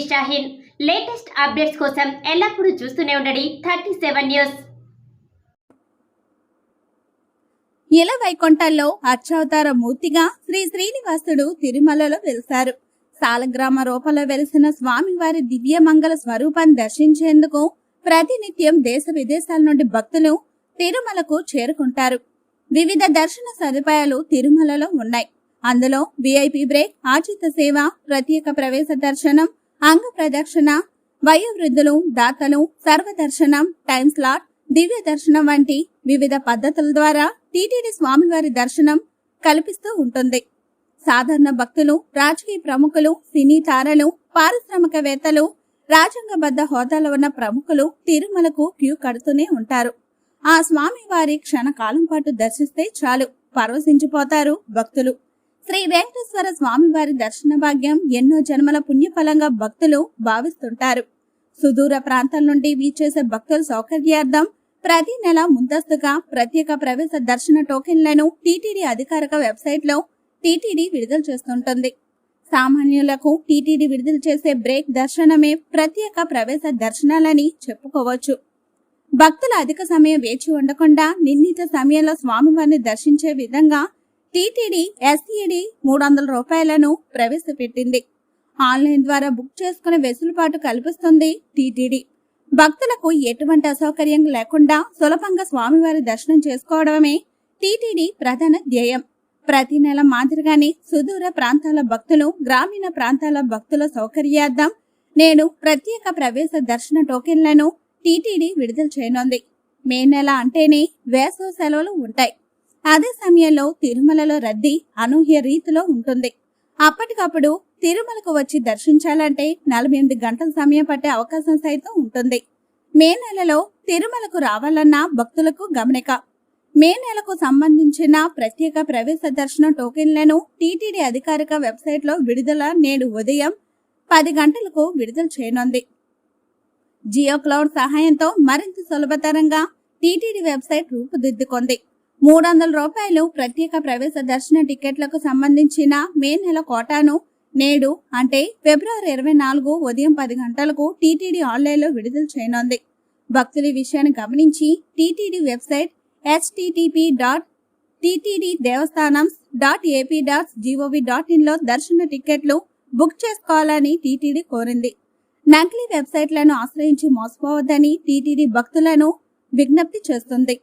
Shaheen. Latest updates కోసం ఎల్లప్పుడూ చూస్తూనే ఉండండి థర్టీ సెవెన్ న్యూస్. ఇల వైకుంఠాల్లో అర్చావతార మూర్తిగా శ్రీ శ్రీనివాసుడు తిరుమలలో వెలిశారు. సాలగ్రామ రూపంలో వెలిసిన స్వామివారి దివ్య మంగళ స్వరూపాన్ని దర్శించేందుకు ప్రతినిత్యం దేశ విదేశాల నుండి భక్తులు తిరుమలకు చేరుకుంటారు. వివిధ దర్శన సదుపాయాలు తిరుమలలో ఉన్నాయి. అందులో విఐపి బ్రేక్ ఆచిత సేవ ప్రత్యేక ప్రవేశ దర్శనం అంగ ప్రదక్షిణ వయోవృద్ధులు దాతలు సర్వదర్శనం టైం స్లాట్ దివ్య దర్శనం వంటి వివిధ పద్ధతుల ద్వారా టీటీడీ స్వామివారి దర్శనం కల్పిస్తూ ఉంటుంది. సాధారణ భక్తులు రాజకీయ ప్రముఖులు సినీ తారలు పారిశ్రామికవేత్తలు రాజ్యాంగబద్ధ హోదాలో ఉన్న ప్రముఖులు తిరుమలకు క్యూ కడుతూనే ఉంటారు. ఆ స్వామివారి క్షణకాలం పాటు దర్శిస్తే చాలు పరవశించిపోతారు భక్తులు. శ్రీ వెంకటేశ్వర స్వామివారి దర్శన భాగ్యం ఎన్నో జన్మల పుణ్యఫలంగా భక్తులు భావిస్తుంటారు. సుదూర ప్రాంతాల నుండి వీచేసే భక్తుల సౌకర్యార్థం ప్రతి నెల ముందస్తుగా ప్రత్యేక ప్రవేశ దర్శన టోకెన్లను టీటీడీ అధికారిక వెబ్సైట్లో టీటీడీ విడుదల చేస్తుంటుంది. సామాన్యులకు టీటీడీ విడుదల చేసే బ్రేక్ దర్శనమే ప్రత్యేక ప్రవేశ దర్శనాలని చెప్పుకోవచ్చు. భక్తులు అధిక సమయం వేచి ఉండకుండా నిర్ణీత సమయంలో స్వామివారిని దర్శించే విధంగా టీటీడీ ఎస్ఈడి మూడు వందల రూపాయలను ప్రవేశపెట్టింది. ఆన్లైన్ ద్వారా బుక్ చేసుకునే వెసులుబాటు కల్పిస్తుంది టీటీడీ. భక్తులకు ఎటువంటి అసౌకర్యం లేకుండా సులభంగా స్వామివారి దర్శనం చేసుకోవడమే టీటీడీ ప్రధాన ధ్యేయం. ప్రతి నెల మాదిరిగానే సుదూర ప్రాంతాల భక్తులు గ్రామీణ ప్రాంతాల భక్తుల సౌకర్యార్థం నేడు ప్రత్యేక ప్రవేశ దర్శన టోకెన్లను టీటీడీ విడుదల చేయనుంది. మే నెల అంటేనే వేసవ సెలవులు ఉంటాయి. అదే సమయంలో తిరుమలలో రద్దీ అనూహ్య రీతిలో ఉంటుంది. అప్పటికప్పుడు తిరుమలకు వచ్చి దర్శించాలంటే నలభై ఎనిమిది గంటల సమయం పట్టే అవకాశం సైతం ఉంటుంది. మే నెలలో తిరుమలకు రావాలన్న భక్తులకు గమనిక. మే నెలకు సంబంధించిన ప్రత్యేక ప్రవేశ దర్శన టోకెన్లను టీటీడీ అధికారిక వెబ్సైట్లో విడుదల నేడు ఉదయం పది గంటలకు విడుదల చేయనుంది. జియో క్లౌడ్ సహాయంతో మరింత సులభతరంగా టీటీడీ వెబ్సైట్ రూపుదిద్దుకుంది. మూడు వందల రూపాయలు ప్రత్యేక ప్రవేశ దర్శన టికెట్లకు సంబంధించిన మే నెల కోటాను నేడు అంటే ఫిబ్రవరి ఇరవై నాలుగు ఉదయం పది గంటలకు టీటీడీ ఆన్లైన్లో విడుదల చేయనుంది. భక్తుల విషయాన్ని గమనించి TTD website http dot TTD devasthanam dot AP dot gov dot ఇన్లో దర్శన టికెట్లు బుక్ చేసుకోవాలని టీటీడీ కోరింది. నకిలీ వెబ్సైట్లను ఆశ్రయించి మోసపోవద్దని టీటీడీ భక్తులను విజ్ఞప్తి చేస్తుంది.